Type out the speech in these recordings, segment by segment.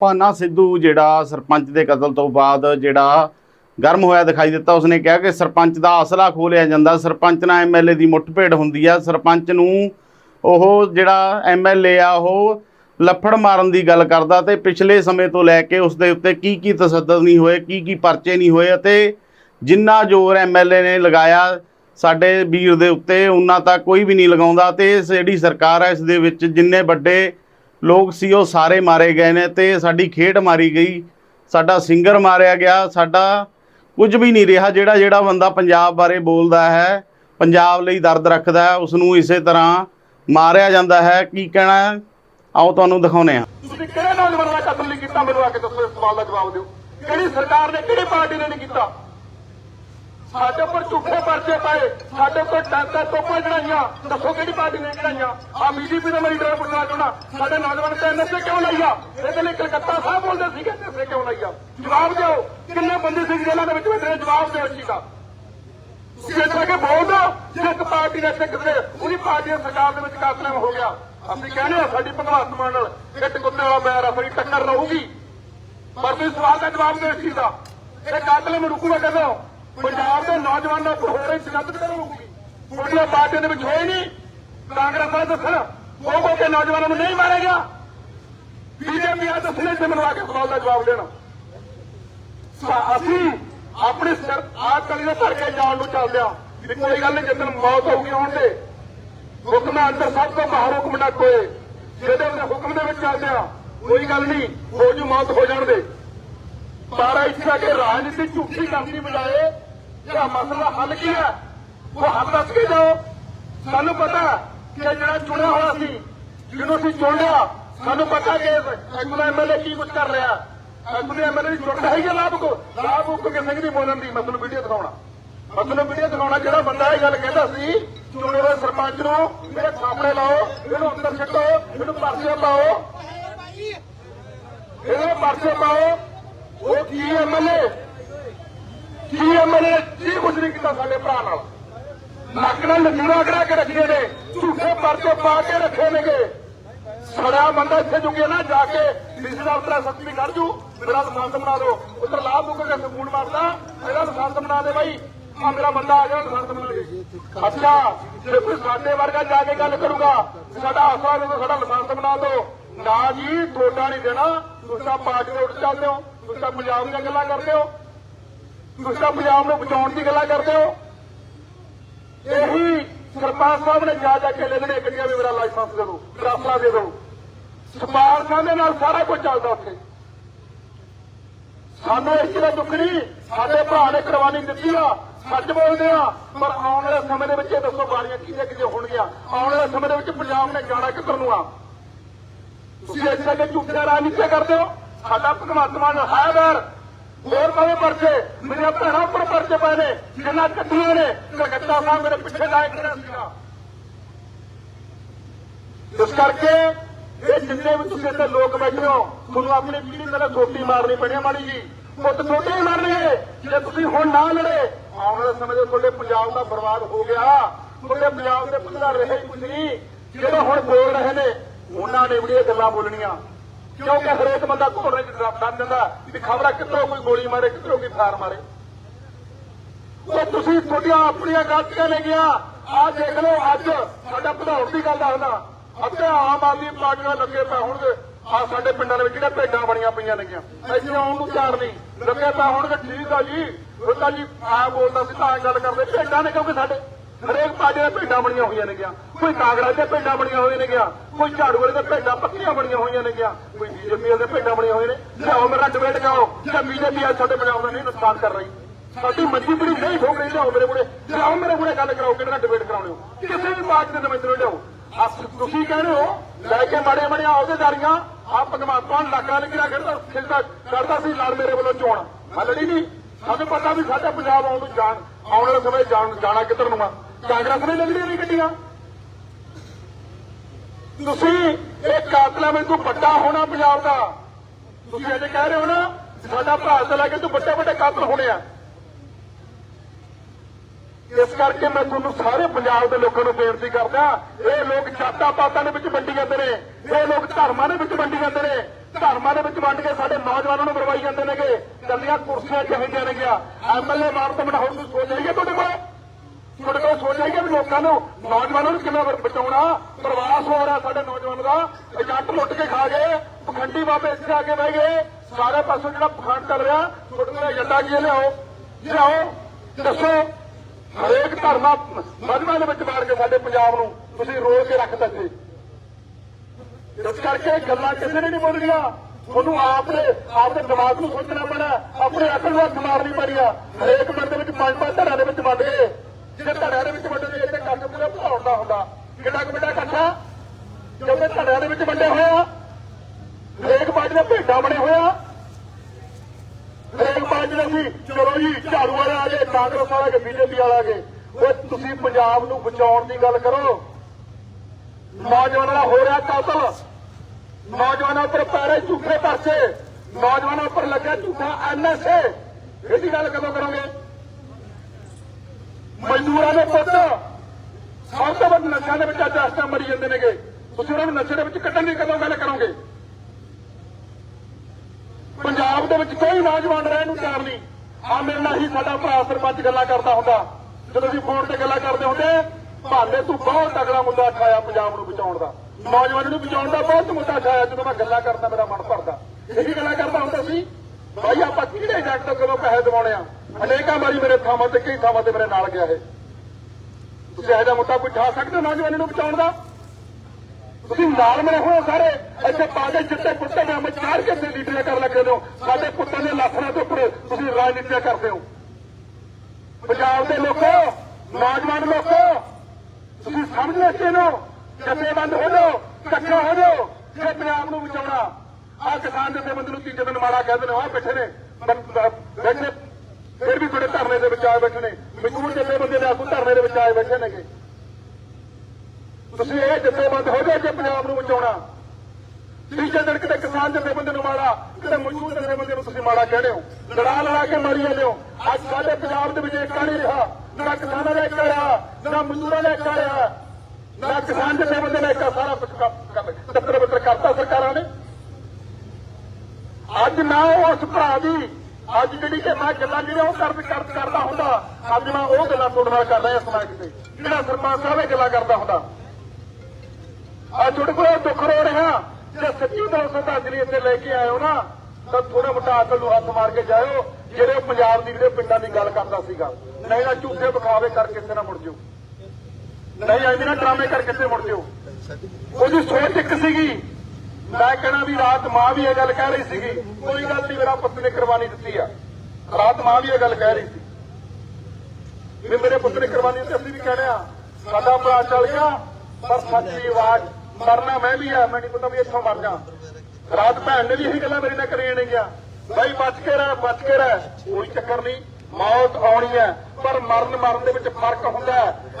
ਭਾਨਾ ਸਿੱਧੂ ਜਿਹੜਾ ਸਰਪੰਚ ਦੇ ਕਤਲ ਤੋਂ ਬਾਅਦ ਜਿਹੜਾ ਗਰਮ ਹੋਇਆ ਦਿਖਾਈ ਦਿੱਤਾ, ਉਸਨੇ ਕਿਹਾ ਕਿ ਸਰਪੰਚ ਦਾ ਅਸਲਾ ਖੋਲਿਆ ਜਾਂਦਾ। ਸਰਪੰਚ ਨਾਲ ਐਮਐਲਏ ਦੀ ਮੁੱਠਭੇੜ ਹੁੰਦੀ ਆ। ਸਰਪੰਚ ਨੂੰ ਉਹ ਜਿਹੜਾ ਐਮਐਲਏ ਆ, ਉਹ ਲੱਫੜ ਮਾਰਨ ਦੀ ਗੱਲ ਕਰਦਾ ਤੇ ਪਿਛਲੇ ਸਮੇਂ ਤੋਂ ਲੈ ਕੇ ਉਸ ਦੇ ਉੱਤੇ ਕੀ ਕੀ ਤਸੱਦਦ ਨਹੀਂ ਹੋਏ, ਕੀ ਕੀ ਪਰਚੇ ਨਹੀਂ ਹੋਏ ਅਤੇ ਜਿੰਨਾ ਜ਼ੋਰ ਐਮਐਲਏ ਨੇ ਲਗਾਇਆ ਸਾਡੇ ਵੀਰ ਦੇ ਉੱਤੇ, ਉਹਨਾਂ ਤਾਂ ਕੋਈ ਵੀ ਨਹੀਂ ਲਗਾਉਂਦਾ ਤੇ ਜਿਹੜੀ ਸਰਕਾਰ ਹੈ ਇਸ ਦੇ ਵਿੱਚ ਜਿੰਨੇ ਵੱਡੇ ਲੋਕ ਸੀ, ਉਹ ਸਾਰੇ ਮਾਰੇ ਗਏ ਨੇ ਤੇ ਸਾਡੀ ਖੇਡ ਮਾਰੀ ਗਈ। ਸਾਡਾ ਸਿੰਗਰ ਮਾਰਿਆ ਗਿਆ। ਸਾਡਾ ਕੁਝ ਵੀ ਨਹੀਂ ਰਿਹਾ। ਜਿਹੜਾ ਜਿਹੜਾ ਬੰਦਾ ਪੰਜਾਬ ਬਾਰੇ ਬੋਲਦਾ ਹੈ, ਪੰਜਾਬ ਲਈ ਦਰਦ ਰੱਖਦਾ ਹੈ ਉਸ ਨੂੰ ਇਸੇ ਤਰ੍ਹਾਂ ਮਾਰਿਆ ਜਾਂਦਾ ਹੈ। ਕੀ ਕਹਿਣਾ ਆਓ ਤੁਹਾਨੂੰ ਦਿਖਾਉਨੇ ਆ ਤੁਸੀਂ ਕਿਹੜੇ ਨੌਜਵਾਨ ਦਾ ਕਤਲ ਕੀਤਾ? ਮੈਨੂੰ ਆ ਕੇ ਦੱਸੋ ਇਸ ਸਵਾਲ ਦਾ ਜਵਾਬ ਦਿਓ। ਕਿਹੜੀ ਸਰਕਾਰ ਨੇ, ਕਿਹੜੀ ਪਾਰਟੀ ਨੇ ਕੀਤਾ? ਸਾਡੇ ਉੱਪਰ ਝੂਠੇ ਪਰਚੇ ਪਾਏ। ਸਾਡੇ ਉੱਪਰ ਟੈਂਕਾਂ ਤੋਪਾਂ ਚੜਾਈਆਂ ਦੱਸੋ ਕਿਹੜੀ ਪਾਰਟੀ ਨੇ ਚੜਾਈਆਂ ਆ ਬੀਜੇਪੀ ਦਾ ਮੇਰੀ ਡਰ ਪੁੱਛਣਾ ਚਾਹੁੰਦਾ ਸਾਡੇ ਨੌਜਵਾਨ ਤੇ ਨਸ਼ੇ ਕਿਉਂ ਲਾਈਆ? ਇਹਦੇ ਲਈ ਕਲਕੱਤਾ ਸਾਹਿਬ ਬੋਲਦੇ ਸੀਗੇ ਨਸ਼ੇ ਕਿਉਂ ਲਾਈਆ? ਜਵਾਬ ਦਿਓ। ਕਿੰਨੇ ਬੰਦੇ ਸੀ ਜੇਲ੍ਹਾਂ ਦੇ ਵਿੱਚ ਬੈਠੇ ਜਵਾਬ ਦਿਓ ਇਸ ਦਾ ਤੁਸੀਂ ਇੱਥੇ ਕਿ ਬੋਲ ਇੱਕ ਪਾਰਟੀ ਨੇ ਇੱਥੇ ਕਿਤੇ ਉਹਦੀ ਪਾਰਟੀ ਦੀ ਸਰਕਾਰ ਦੇ ਵਿੱਚ ਕਾਤਲਾਮ ਹੋ ਗਿਆ। ਅਸੀਂ ਕਹਿੰਦੇ ਆ ਸਾਡੀ ਭਗਵੰਤ ਮਾਨ ਨਾਲ ਇੱਟ ਕੁੱਤੇ ਵਾਲਾ ਮੈਰ ਆ, ਸਾਡੀ ਟੱਕਰ ਰਹੂਗੀ। ਪਰ ਤੁਸੀਂ ਸਵਾਲ ਦਾ ਜਵਾਬ ਦਿਓ ਇਸ ਚੀਜ਼ ਦਾ। ਇਹ ਕਾਤਲਾਮ ਰੁਕੂਗਾ ਕਦੋਂ? ਪੰਜਾਬ ਦੇ ਨੌਜਵਾਨਾਂ ਤੋਂ ਹੋ ਰਹੀ ਸ਼ਿਕਾਇਤ ਕਦੋਂ ਤੁਹਾਡੀਆਂ ਪਾਰਟੀਆਂ ਦੇ ਵਿੱਚ ਹੋਈ ਨਹੀਂ। ਕਾਂਗਰਸ ਵਾਲੇ ਦੱਸਣ ਉਹ ਕੋ ਕੇ ਨੌਜਵਾਨਾਂ ਨੂੰ ਨਹੀਂ ਮਾਰਿਆ ਬੀਜੇਪੀ ਆ ਦੱਸਣੇ ਤੇ ਮੈਨੂੰ ਕੇ ਸਵਾਲ ਦਾ ਜਵਾਬ ਦੇਣਾ। ਅਸੀਂ ਆਪਣੀ ਸਿਰ ਆਹ ਕਲੀ ਦੇ ਧਰ ਕੇ ਜਾਣ ਨੂੰ ਚੱਲਦੇ ਆ ਵੀ ਕੋਈ ਗੱਲ ਨਹੀਂ ਜਦੋਂ ਮੌਤ ਹੋਊਗੀ ਆਉਣ ਦੇ ਹੁਕਮ ਅੰਦਰ ਸਭ ਤੋਂ ਬਾਹਰ ਹੁਕਮ ਨਾ ਕੋਏ ਜਿਹਦੇ ਉਹਦੇ ਹੁਕਮ ਦੇ ਵਿੱਚ ਚੱਲਦੇ ਆ ਕੋਈ ਗੱਲ ਨਹੀਂ, ਹੋ ਜੂ ਮੌਤ ਹੋ ਜਾਣ ਦੇ। ਪਰ ਇੱਥੇ ਆ ਕੇ ਰਾਜਨੀਤੀ ਝੂਠੀ ਕਰਨ ਦੀ ਬਜਾਏ ਜਿਹੜਾ ਮਸਲਾ ਹੱਲ ਕੀ ਹੈ, ਉਹ ਹੱਲ ਦੱਸ ਕੇ ਜਾਓ। ਸਾਨੂੰ ਪਤਾ ਕਿ ਜਿਹੜਾ ਚੁਣਿਆ ਹੋਇਆ ਸੀ, ਜਿਹਨੂੰ ਅਸੀਂ ਚੁਣ ਲਿਆ ਸਾਨੂੰ ਪਤਾ ਕਿ ਐਮਐਲਏ ਐਮਐਲਏ ਕੀ ਕੁਝ ਕਰ ਰਿਹਾ ਐਮਐਲਏ ਐਮਐਲਏ ਦੀ ਚੁਣ ਹੈ ਕਿ ਲਾਭ ਕੋ ਲਾਭ ਉੱਕ ਕੇ ਸਿੰਘ ਦੀ ਬੋਲਣ ਦੀ, ਮਤਲਬ ਵੀਡੀਓ ਦਿਖਾਉਣਾ। ਮਤਲਬ ਵੀਡੀਓ ਦਿਖਾਉਣਾ ਜਿਹੜਾ ਬੰਦਾ ਇਹ ਗੱਲ ਕਹਿੰਦਾ ਸੀ, ਚੁਣੇ ਹੋਏ ਸਰਪੰਚ ਨੂੰ ਮੇਰੇ ਸਾਹਮਣੇ ਲਾਓ, ਇਹਨੂੰ ਅੰਦਰ ਛੱਡੋ, ਇਹਨੂੰ ਪਰਚੇ ਪਾਓ। ਇਹਨੂੰ ਪਰਚੇ ਪਾਓ, ਉਹ ਕੀ ਐਮਐਲਏ ਕੀ ਐਮਐਲਏ ਕੀ ਕੁਝ ਨਹੀਂ ਕੀਤਾ ਸਾਡੇ ਭਰਾ ਨਾਲ? ਨੱਕ ਨਾਲ ਲਕੀਰਾਂ ਕਰਾ ਕੇ ਰੱਖੇ ਨੇ ਝੂਠੇ ਪਰਚੇ ਪਾ ਕੇ ਰੱਖੇ ਨੇਗੇ। ਸੜਾ ਬੰਦਾ ਇੱਥੇ ਜੁਗੇ ਨਾ ਜਾ ਕੇ ਡੀਸੀ ਦਫ਼ਤਰ ਸਖਤੀ ਕਰ ਜੂ ਮੇਰਾ ਲਾਇਸੈਂਸ ਬਣਾ ਦਿਓ। ਉਧਰ ਲਾਭ ਮੁੱਕ ਕੇ ਸਕੂਨ ਮਾਰਦਾ ਮੇਰਾ ਲਾਇਸੈਂਸ ਬਣਾ ਦੇ ਬਾਈ। ਆ ਮੇਰਾ ਬੰਦਾ ਆ ਗਿਆ ਲਾਇਸੈਂਸ ਬਣਾ ਦੇ। ਅੱਛਾ ਜੇ ਸਾਡੇ ਵਰਗਾ ਜਾ ਕੇ ਗੱਲ ਕਰੂਗਾ ਸਾਡਾ ਆਸਰਾ ਦੇ ਦਿਓ, ਸਾਡਾ ਲਾਇਸੈਂਸ ਬਣਾ ਦਿਓ। ਨਾ ਜੀ ਤੁਹਾਡਾ ਨਹੀਂ ਦੇਣਾ ਤੁਸੀਂ ਤਾਂ ਪਾਰਟੀ ਦੇ ਉੱਤੇ ਚੱਲਦੇ ਹੋ ਤੁਸੀਂ ਤਾਂ ਪੰਜਾਬ ਦੀਆਂ ਗੱਲਾਂ ਕਰਦੇ ਹੋ। ਤੁਸੀਂ ਪੰਜਾਬ ਨੂੰ ਬਚਾਉਣ ਦੀ ਗੱਲਾਂ ਕਰਦੇ ਹੋ? ਇਹੀ ਸਰਪੰਚ ਸਾਹਿਬ ਨੇ ਜਾ ਜਾ ਕੇ ਲੈਣੇ ਗੱਡੀਆਂ ਵੀ ਮੇਰਾ ਲਾਇਸੈਂਸ ਦੇ ਦਿਓ ਮੇਰਾ ਦੇ ਦਿਓ। ਸਪਾਰਸ਼ਾਂ ਦੇ ਨਾਲ ਸਾਰਾ ਕੁਝ ਚੱਲਦਾ ਉੱਥੇ। ਸਾਨੂੰ ਇਸ ਚੀਜ਼ ਦਾ ਦੁੱਖ ਨਹੀਂ, ਸਾਡੇ ਭਰਾ ਨੇ ਕੁਰਬਾਨੀ ਦਿੱਤੀ ਆ, ਸੱਚ ਬੋਲਦੇ ਆ, ਪਰ ਆਉਣ ਵਾਲੇ ਸਮੇਂ ਦੇ ਵਿੱਚ ਇਹ ਦੱਸੋ ਬਾਣੀਆਂ ਕਿਹਦੇ ਕਿਹਦੇ ਹੋਣਗੀਆਂ? ਆਉਣ ਵਾਲੇ ਸਮੇਂ ਦੇ ਵਿੱਚ ਪੰਜਾਬ ਨੇ ਜਾਣਾ ਕਿੱਧਰ ਨੂੰ ਆ? ਤੁਸੀਂ ਇੱਥੇ ਦੇ ਝੂਠੇ ਰਾਜਨੀਤੀ ਕਰਦੇ ਹੋ? ਸਾਡਾ ਭਗਵੰਤ ਮਾਨ ਹੈ ਵੈਰ ਹੋਰ ਭਾਵੇਂ ਪਰਚੇ ਮੇਰੀਆਂ ਭੈਣਾਂ ਉੱਪਰ ਪਰਚੇ ਪਏ ਨੇ, ਜਿੰਨਾ ਕੱਟੀਆਂ ਨੇ ਕਲਕੱਤਾ ਸਾਹਿਬ ਮੇਰੇ ਪਿੱਛੇ ਲਾਇਕ ਖੜਾ ਸੀਗਾ। ਇਸ ਕਰਕੇ ਇਹ ਜਿੰਨੇ ਵੀ ਤੁਸੀਂ ਇੱਥੇ ਲੋਕ ਬੈਠੇ ਹੋ, ਤੁਹਾਨੂੰ ਆਪਣੀ ਪੀੜੀ ਨਾਲ ਛੋਟੀ ਮਾਰਨੀ ਪੈਣੀ ਹੈ ਮਾੜੀ ਜੀ। ਪੁੱਤ ਛੋਟੇ ਹੀ ਮਾਰਨਗੇ ਜੇ ਤੁਸੀਂ ਹੁਣ ਨਾ ਲੜੇ, ਆਉਣ ਵਾਲੇ ਸਮੇਂ ਦੇ ਤੁਹਾਡੇ ਪੰਜਾਬ ਦਾ ਬਰਬਾਦ ਹੋ ਗਿਆ। ਤੁਹਾਡੇ ਪੰਜਾਬ ਦੇ ਪੁੱਤਰ ਰਹੇ ਕੁਝ ਨਹੀਂ। ਜਿਹੜੇ ਹੁਣ ਬੋਲ ਰਹੇ ਨੇ, ਉਹਨਾਂ ਨੇ ਵੀ ਇਹ ਗੱਲਾਂ ਬੋਲਣੀਆਂ। ਕਿਉਂਕਿ ਹਰੇਕ ਬੰਦਾ ਘੋੜੇ ਚ ਡਰ ਦਿੰਦਾ ਵੀ ਖਬਰਾਂ ਕਿੱਥੋਂ ਕੋਈ ਗੋਲੀ ਮਾਰੇ ਕਿੱਥੋਂ ਕੋਈ ਫਾਰ ਮਾਰੇ। ਉਹ ਤੁਸੀਂ ਤੁਹਾਡੀਆਂ ਆਪਣੀਆਂ ਗਲਤੀਆਂ ਨੇ ਗਿਆ ਆਹ ਦੇਖ ਲਓ ਅੱਜ ਸਾਡਾ ਭਦੌੜ ਦੀ ਗੱਲ ਦੱਸਦਾ। ਅੱਗੇ ਆਮ ਆਦਮੀ ਪਾਰਟੀ ਨਾਲ ਲੱਗੇ ਪੈ ਹੋਣਗੇ। ਆ ਸਾਡੇ ਪਿੰਡਾਂ ਦੇ ਵਿੱਚ ਜਿਹੜੇ ਭੇਡਾਂ ਬਣੀਆਂ ਪਈਆਂ ਨੇਗੀਆਂ। ਇੱਥੇ ਆਉਣ ਨੂੰ ਤਿਆਰ ਨਹੀਂ। ਲੱਗੇ ਪੈ ਹੋਣਗੇ, ਠੀਕ ਆ ਜੀ। ਉਹ ਜੀ ਆ ਬੋਲਦਾ ਸੀ ਤਾਂ ਗੱਲ ਕਰਦੇ, ਭੇਡਾਂ ਨੇ ਕਿਉਂਕਿ ਸਾਡੇ ਹਰੇਕ ਪਾਰਟੀ ਦੇ ਭੇਡਾਂ ਬਣੀਆਂ ਹੋਈਆਂ ਨੇਗੀਆਂ ਕੋਈ ਕਾਂਗਰਸ ਦੇ ਭੇਡਾਂ ਬਣੀਆਂ ਹੋਈਆਂ ਨੇਗੀਆਂ ਕੋਈ ਝਾੜੂ ਵਾਲੇ ਦੇ ਭੇਡਾਂ ਪੱਕੀਆਂ ਬਣੀਆਂ ਹੋਈਆਂ ਨੇਗੀਆਂ ਕੋਈ ਬੀਜੇਪੀ ਦੇ ਭੇਡਾਂ ਬਣੀਆਂ ਹੋਈਆਂ ਨੇ। ਲਿਆਓ ਮੇਰਾ ਡਿਬੇਟ ਕਰਾਓ ਕਿ ਬੀਜੇਪੀ ਅੱਜ ਸਾਡੇ ਪੰਜਾਬ ਦਾ ਨਹੀਂ ਨੁਕਸਾਨ ਕਰ ਰਹੀ। ਸਾਡੀ ਮੱਜੀ ਪੀੜੀ ਨਹੀਂ ਠੋਕ ਰਹੀ ਲਿਆਓ ਮੇਰੇ ਕੋਲੇ ਲਿਆਓ ਮੇਰੇ ਕੋਲੇ ਗੱਲ ਕਰਾਓ ਕਿਹਦੇ ਨਾਲ ਡਿਬੇਟ ਕਰਾਉਣੇ ਹੋ? ਕਿਸੇ ਵੀ ਪਾਰਟੀ ਦੇ ਨੁਮਾਇੰਦੇ ਨੂੰ ਲਿਆਓ। ਆ ਤੁਸੀਂ ਕਹਿੰਦੇ ਹੋ, ਲੈ ਕੇ ਮਾੜੇ ਮਾੜੀਆਂ ਅਹੁਦੇਦਾਰੀਆਂ ਆ ਭਗਵੰਤ ਮਾਨ ਲੱਖਾਂ ਲੱਗਿਆ ਖੜਦਾ ਖਿਲਦਾ ਕਰਦਾ ਸੀ ਲੜ ਮੇਰੇ ਵੱਲੋਂ ਚੋਣ। ਮੈਂ ਲੜੀ ਨਹੀਂ ਸਾਨੂੰ ਪਤਾ ਵੀ ਸਾਡਾ ਪੰਜਾਬ ਆਉਣ ਨੂੰ ਜਾਣ, ਆਉਣ ਵਾਲੇ ਸਮੇਂ ਜਾਣ, ਜਾਣਾ ਕਿੱਧਰ ਨੂੰ ਆ। ਕਾਂਗਰਸ ਨੇ ਲੱਗਦੀਆਂ ਨਹੀਂ ਗੱਡੀਆਂ ਤੁਸੀਂ ਇਹ ਕਾਤਲਾ ਵਿੱਚ ਤੂੰ ਵੱਡਾ ਹੋਣਾ ਪੰਜਾਬ ਦਾ। ਤੁਸੀਂ ਅਜੇ ਕਹਿ ਰਹੇ ਹੋ ਨਾ, ਸਾਡਾ ਭਾਰਤ ਲੈ ਕੇ ਤੂੰ ਵੱਡੇ ਵੱਡੇ ਕਾਤਲ ਹੋਣੇ ਆ। ਇਸ ਕਰਕੇ ਮੈਂ ਤੁਹਾਨੂੰ ਸਾਰੇ ਪੰਜਾਬ ਦੇ ਲੋਕਾਂ ਨੂੰ ਬੇਨਤੀ ਕਰਦਾ, ਇਹ ਲੋਕ ਜਾਤਾਂ ਪਾਤਾਂ ਦੇ ਵਿੱਚ ਵੰਡੀ ਜਾਂਦੇ ਨੇ, ਇਹ ਲੋਕ ਧਰਮਾਂ ਦੇ ਵਿੱਚ ਵੰਡੀ ਜਾਂਦੇ ਨੇ, ਧਰਮਾਂ ਦੇ ਵਿੱਚ ਵੰਡ ਕੇ ਸਾਡੇ ਨੌਜਵਾਨਾਂ ਨੂੰ ਮਰਵਾਈ ਜਾਂਦੇ ਨੇਗੇ, ਕੱਲੀਆਂ ਕੁਰਸੀਆਂ ਚਾਹੀਦੀਆਂ ਨੇਗੀਆਂ। ਐਮਐਲਏ ਮਾਰ ਤੋਂ ਬਿਨਾਂ ਹੋਰ ਕੋਈ ਸੋਚ ਆਈ ਹੈ ਤੁਹਾਡੇ ਕੋਲ। ਤੁਹਾਡੇ ਕੋਲ ਸੋਚ ਆਈ ਹੈ ਵੀ ਲੋਕਾਂ ਨੂੰ ਨੌਜਵਾਨਾਂ ਨੂੰ ਕਿਵੇਂ ਬਚਾਉਣਾ? ਪ੍ਰਵਾਸ ਹੋ ਰਿਹਾ ਸਾਡੇ ਨੌਜਵਾਨਾਂ ਦਾ। ਏਜੰਟ ਲੁੱਟ ਕੇ ਖਾ ਗਏ। ਪਖੰਡੀ ਬਾਬੇ ਇੱਥੇ ਆ ਕੇ ਬਹਿ ਗਏ। ਸਾਰੇ ਪਾਸੋਂ ਜਿਹੜਾ ਪਖੰਡ ਚੱਲ ਰਿਹਾ, ਤੁਹਾਡੇ ਕੋਲ ਏਜੰਡਾ ਕੀ ਲਿਆਓ। ਲਿਆਓ। ਦੱਸੋ। ਹਰੇਕ ਧਰਮਾਂ ਮਜ਼ਮਾਂ ਦੇ ਵਿੱਚ ਮਾਰ ਕੇ ਸਾਡੇ ਪੰਜਾਬ ਨੂੰ ਤੁਸੀਂ ਰੋਲ ਕੇ ਰੱਖ ਦਿੱਤੇ ਇਸ ਕਰਕੇ ਗੱਲਾਂ ਕਿਸੇ ਨੇ ਨਹੀਂ ਬੋਲਣੀਆਂ। ਤੁਹਾਨੂੰ ਆਪ ਨੇ ਆਪ ਦੇ ਦਿਮਾਗ ਨੂੰ ਸੋਚਣਾ ਪੈਣਾ। ਆਪਣੇ ਅਕਲ ਨੂੰ ਮਾਰਨੀ ਪੈਣੀ ਆ। ਹਰੇਕ ਪਿੰਡ ਦੇ ਵਿੱਚ ਪੰਜ ਪੰਜ ਧੜਿਆਂ ਦੇ ਵਿੱਚ ਵੰਡ ਗਏ ਜਿਹੜੇ ਧੜਿਆਂ ਦੇ ਵਿੱਚ ਵੰਡਦੇ ਇੱਥੇ ਕੱਟ ਪੂਰਾ ਭਰਾਉਣ ਦਾ ਹੁੰਦਾ। ਕਿੰਨਾ ਕੁ ਵੱਡਾ ਇਕੱਠਾ ਕਿਉਂਕਿ ਧੜਿਆਂ ਦੇ ਵਿੱਚ ਵੰਡੇ ਹੋਏ ਆ ਹਰੇਕ ਪਾਰਟੀ ਦੇ ਭੇਡਾਂ ਬਣੇ ਹੋਏ ਆ ਹਰੇਕ ਦੇ ਸੀ ਚਲੋ ਜੀ, ਝਾੜੂ ਵਾਲੇ ਆ ਗਏ, ਕਾਂਗਰਸ ਵਾਲਾ ਆ ਗਏ, ਬੀਜੇਪੀ ਵਾਲੇ ਆ ਗਏ। ਉਹ ਤੁਸੀਂ ਪੰਜਾਬ ਨੂੰ ਬਚਾਉਣ ਦੀ ਗੱਲ ਕਰੋ। ਨੌਜਵਾਨਾਂ ਦਾ ਹੋ ਰਿਹਾ ਕਾਤਲ। ਨੌਜਵਾਨਾਂ ਉੱਪਰ ਪੈਰੇ ਝੂਠੇ ਪਰਚੇ। ਨੌਜਵਾਨਾਂ ਉੱਪਰ ਲੱਗਿਆ ਝੂਠਾ ਐਨਐਸਏ ਇਹਦੀ ਗੱਲ ਕਦੋਂ ਕਰੋਗੇ ਮਜ਼ਦੂਰਾਂ ਦੇ ਪੁੱਤ ਸਭ ਤੋਂ ਵੱਧ ਨਸ਼ਿਆਂ ਦੇ ਵਿੱਚ ਅੱਜ ਇਸ ਟਾਈਮ ਮਰੀ ਜਾਂਦੇ ਨੇਗੇ ਤੁਸੀਂ ਉਹਨਾਂ ਨੂੰ ਨਸ਼ੇ ਦੇ ਵਿੱਚ ਕੱਢਣ ਦੀ ਕਦੋਂ ਗੱਲ ਕਰੋਗੇ? ਪੰਜਾਬ ਦੇ ਵਿੱਚ ਕੋਈ ਨੌਜਵਾਨ ਰਹਿਣ ਨੂੰ ਤਿਆਰ ਨਹੀਂ। ਆ ਮੇਰੇ ਨਾਲ ਹੀ ਸਾਡਾ ਭਰਾ ਸਰਪੰਚ ਗੱਲਾਂ ਕਰਦਾ ਹੁੰਦਾ। ਜਦੋਂ ਅਸੀਂ ਫੋਨ ਤੇ ਗੱਲਾਂ ਕਰਦੇ ਹੁੰਦੇ ਭਾਵੇਂ ਤੂੰ ਬਹੁਤ ਤਗੜਾ ਮੁੱਦਾ ਉਠਾਇਆ ਪੰਜਾਬ ਨੂੰ ਬਚਾਉਣ ਦਾ। ਨੌਜਵਾਨਾਂ ਨੂੰ ਬਚਾਉਣ ਦਾ ਬਹੁਤ ਮੁੱਦਾ ਉਠਾਇਆ ਜਦੋਂ ਮੈਂ ਗੱਲਾਂ ਕਰਦਾ, ਮੇਰਾ ਮਨ ਭਰਦਾ। ਇਹੀ ਗੱਲਾਂ ਕਰਦਾ ਹੁੰਦਾ ਸੀ, ਭਾਈ, ਆਪਾਂ ਕਿਹੜੇ ਜੱਟ ਤੋਂ ਕਦੋਂ ਪੈਸੇ ਦਿਵਾਉਣੇ ਆ? ਅਨੇਕਾਂ ਵਾਰੀ ਮੇਰੇ ਥਾਵਾਂ ਤੇ, ਕਈ ਥਾਵਾਂ ਤੇ ਮੇਰੇ ਨਾਲ ਗਿਆ ਇਹ। ਤੁਸੀਂ ਇਹੋ ਜਿਹਾ ਮੁੱਦਾ ਕੋਈ ਉਠਾ ਸਕਦੇ ਹੋ ਨੌਜਵਾਨਾਂ ਨੂੰ ਬਚਾਉਣ ਦਾ? ਤੁਸੀਂ ਨਾਲ ਮਿਲੇ ਹੋਏ ਸਾਰੇ, ਇੱਥੇ ਪਾਗੇ ਚਿੱਟੇ ਪੁੱਤਾਂ ਦੇ ਮੈਂ ਕੇ ਤੇ ਲੀਡਰਾਂ ਕਰਨ ਲੱਗੇ ਹੋ ਸਾਡੇ ਪੁੱਤਾਂ ਦੇ ਲਾਥਾਂ ਦੇ ਉੱਪਰ ਤੁਸੀਂ ਰਾਜਨੀਤੀਆਂ ਕਰਦੇ ਹੋ। ਪੰਜਾਬ ਦੇ ਲੋਕੋ, ਨੌਜਵਾਨ ਲੋਕੋ, ਤੁਸੀਂ ਸਮਝ ਲੈ ਕੇ ਨੂੰ ਜਥੇਬੰਦ ਹੋ ਜਾਓ, ਇਕੱਠੇ ਹੋ ਜਾਓ ਜੇ ਪੰਜਾਬ ਨੂੰ ਬਚਾਉਣਾ। ਆ ਕਿਸਾਨ ਜਥੇਬੰਦ ਨੂੰ ਤੀਜੇ ਦਿਨ ਮਾੜਾ ਕਹਿੰਦੇ ਨੇ ਆ ਬੈਠੇ ਨੇ, ਬੰ- ਬ- ਬੈਠੇ, ਫਿਰ ਵੀ ਤੁਹਾਡੇ ਧਰਨੇ ਦੇ ਵਿੱਚ ਆਏ ਬੈਠੇ ਨੇ। ਮਜ਼ਦੂਰ ਜਥੇਬੰਦੀ ਦੇ ਆਗੂ ਧਰਨੇ ਦੇ ਵਿੱਚ ਆਏ ਬੈਠੇ ਨੇਗੇ। ਤੁਸੀਂ ਇਹ ਜਥੇਬੰਦ ਹੋ ਗਏ ਜੇ ਪੰਜਾਬ ਨੂੰ ਬਚਾਉਣਾ। ਤੀਜੇ ਦਿਨ ਕਿਤੇ ਕਿਸਾਨ ਜਥੇਬੰਦੀ ਨੂੰ ਮਾੜਾ, ਕਿਤੇ ਮਜ਼ਦੂਰ ਜਥੇਬੰਦੀ ਨੂੰ ਤੁਸੀਂ ਮਾੜਾ ਕਹਿੰਦੇ ਹੋ। ਲੜਾ ਲੜਾ ਕੇ ਮਾਰੀ ਜਾਂਦੇ ਹੋ। ਅੱਜ ਸਾਡੇ ਪੰਜਾਬ ਦੇ ਵਿੱਚ ਏਕਾ ਨਹੀਂ ਰਿਹਾ। ਨਾ ਕਿਸਾਨਾਂ ਦਾ ਏਕਾ ਰਿਹਾ, ਨਾ ਮਜ਼ਦੂਰਾਂ ਦਾ ਏਕਾ ਰਿਹਾ। ਨਾ ਕਿਸਾਨ ਜਥੇਬੰਦੀ ਨੇ ਏਕਾ ਸਾਰਾ ਕੁਝ ਤੱਤਰ ਬੱਤਰ ਕਰਤਾ ਸਰਕਾਰਾਂ ਨੇ। ਅੱਜ ਨਾ ਉਸ ਭਰਾ ਦੀ, ਅੱਜ ਜਿਹੜੀ ਕਿ ਮੈਂ ਗੱਲਾਂ ਜਿਹੜੀਆਂ ਉਹ ਕਰ ਕਰ ਕਰਦਾ ਹੁੰਦਾ, ਅੱਜ ਮੈਂ ਉਹ ਗੱਲਾਂ ਤੁਹਾਡੇ ਨਾਲ ਕਰ ਰਿਹਾ ਸਮਾਜ ਤੇ। ਜਿਹੜਾ ਸਰਪੰਚ ਸਾਹਿਬ ਇਹ ਗੱਲਾਂ ਕਰਦਾ ਹੁੰਦਾ। ਅੱਜ ਤੁਹਾਡੇ ਕੋਲ ਦੁੱਖ ਰੋ ਰਿਹਾ ਜੇ ਸੱਚੀ ਦਿਲ ਸ਼ਰਧਾਂਜਲੀ ਇੱਥੇ ਲੈ ਕੇ ਆਇਓ ਨਾ, ਤਾਂ ਥੋੜਾ ਮੋਟਾ ਅਕਲ ਨੂੰ ਹੱਥ ਮਾਰ ਕੇ ਜਾਇਓ, ਜਿਹੜੇ ਪੰਜਾਬ ਦੀ ਜਿਹੜੇ ਪਿੰਡਾਂ ਦੀ ਗੱਲ ਕਰਦਾ ਸੀਗਾ। ਨਹੀਂ ਨਾ ਝੂਠੇ ਵਿਖਾਵੇ ਕਰਕੇ ਇੱਥੇ ਨਾ ਮੁੜ ਜਾਓ। ਨਹੀਂ, ਐਵੇਂ ਨਾ ਡਰਾਮੇ ਕਰਕੇ ਇੱਥੇ ਮੁੜ ਜਾਓ। ਉਹਦੀ ਸੋਚ ਇੱਕ ਸੀਗੀ। ਮੈਂ ਕਹਿਣਾ ਵੀ ਰਾਤ ਮਾਂ ਵੀ ਇਹ ਗੱਲ ਕਹਿ ਰਹੀ ਸੀਗੀ। ਕੋਈ ਗੱਲ ਨਹੀਂ, ਮੇਰਾ ਪੁੱਤ ਨੇ ਕੁਰਬਾਨੀ ਦਿੱਤੀ ਆ। ਰਾਤ ਮਾਂ ਵੀ ਇਹ ਗੱਲ ਕਹਿ ਰਹੀ ਸੀ। ਵੀ ਮੇਰੇ ਪੁੱਤ ਨੇ ਕੁਰਬਾਨੀ ਦਿੱਤੀ, ਅਸੀਂ ਵੀ ਕਹਿਣਾ ਸਾਡਾ ਭਰਾ ਚੱਲ ਗਿਆ, ਪਰ ਸੱਚੀ ਆਵਾਜ਼ ਮਰਨਾ ਮੈਂ ਵੀ ਆ ਮੈਂ ਨਹੀਂ ਪਤਾ ਵੀ ਇੱਥੋਂ ਮਰ ਜਾ। ਰਾਤ ਭੈਣ ਨੇ ਵੀ ਇਹੀ ਗੱਲਾਂ ਮੇਰੇ ਨਾਲ ਕਰੀ ਨਹੀਂ ਗਿਆ ਬਾਈ ਬਚ ਕੇ ਰਹਿ ਬਚ ਕੇ ਰਹਿ। ਕੋਈ ਚੱਕਰ ਨਹੀਂ ਮੌਤ ਆਉਣੀ ਹੈ। ਪਰ ਮਰਨ ਮਰਨ ਦੇ ਵਿੱਚ ਫ਼ਰਕ ਹੁੰਦਾ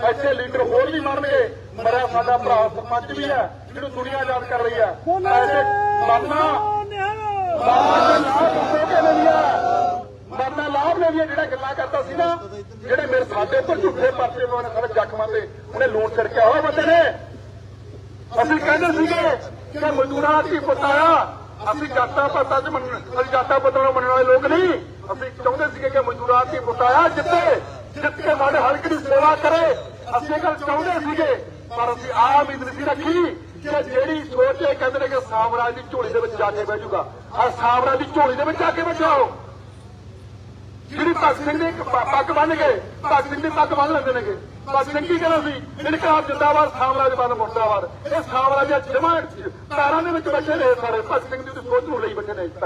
ਐਸੇ ਲੀਡਰ ਹੋਰ ਵੀ ਮਰਨਗੇ। ਮਰਿਆ ਸਾਡਾ ਭਰਾ ਸਰਪੰਚ ਵੀ ਹੈ ਜਿਹਨੂੰ ਦੁਨੀਆ ਯਾਦ ਕਰ ਰਹੀ ਹੈ। ਐਸੇ ਮਰਨਾ। ਮਰਨਾ ਲਾਭ ਨੇ ਵੀ ਜਿਹੜਾ ਗੱਲਾਂ ਕਰਦਾ ਸੀ ਨਾ ਜਿਹੜੇ ਮੇਰੇ ਸਾਡੇ ਉੱਪਰ ਝੂਠੇ ਪਰਚੇ ਪਾਉਣੇ ਸਾਡੇ ਜ਼ਖਮਾਂ ਤੇ। ਉਹਨੇ ਲੋਨ ਛਿੜਕਿਆ ਹੋਇਆ ਬੰਦੇ ਨੇ। ਅਸੀਂ ਕਹਿੰਦੇ ਸੀਗੇ ਕਿ ਮਜ਼ਦੂਰਾਂ ਦੀ ਪੁੱਤਾਇਆ ਅਸੀਂ ਜਾਤਾਂ ਪਾਤਾਂ ਚ ਮੰਨ ਅਸੀਂ ਜਾਤਾਂ ਪਾਤਾਂ ਨੂੰ ਮੰਨਣ ਵਾਲੇ ਲੋਕ ਨਹੀਂ। ਅਸੀਂ ਚਾਹੁੰਦੇ ਸੀਗੇ ਕਿ ਮਜ਼ਦੂਰਾਂ ਦੀ ਪੁੱਤਾਇਆ ਜਿੱਤੇ, ਜਿੱਤ ਕੇ ਸਾਡੇ ਹਲਕੇ ਦੀ ਸੇਵਾ ਕਰੇ। ਅਸੀਂ ਇਹ ਗੱਲ ਚਾਹੁੰਦੇ ਸੀਗੇ, ਪਰ ਅਸੀਂ ਆਹ ਉਮੀਦ ਨਹੀਂ ਰੱਖੀ ਕਿ ਜਿਹੜੀ ਸੋਚ ਕਹਿੰਦੇ ਨੇ ਕਿ ਸਾਮਰਾਜ ਦੀ ਝੋਲੀ ਦੇ ਵਿੱਚ ਜਾ ਕੇ ਬਹਿ ਜਾਊਗਾ। ਆ ਸਾਮਰਾਜ ਦੀ ਝੋਲੀ ਦੇ ਵਿੱਚ ਜਾ ਕੇ ਬੈਠਾਓ ਜਿਹੜੀ ਭਗਤ ਸਿੰਘ ਦੇ ਇੱਕ ਪੱਗ ਬੰਨ ਗਏ ਭਗਤ ਸਿੰਘ ਦੀ ਪੱਗ ਬੰਨ ਲੈਂਦੇ ਨੇਗੇ। ਭਗਤ ਸਿੰਘ ਕੀ ਕਹਿੰਦਾ ਸੀ? ਇਨਕਲਾਬ ਜਿੰਦਾਬਾਦ ਸਾਮਰਾਜਵਾਦ ਮੁਰਦਾਬਾਦ। ਇਹ ਸਾਮਰਾਜ ਜਮਾ ਪੈਰਾਂ ਦੇ ਵਿੱਚ ਬੈਠੇ ਨੇ ਸਾਰੇ। ਭਗਤ ਸਿੰਘ ਦੀ ਸੋਚ ਨੂੰ ਲਈ ਬੈਠੇ ਨੇ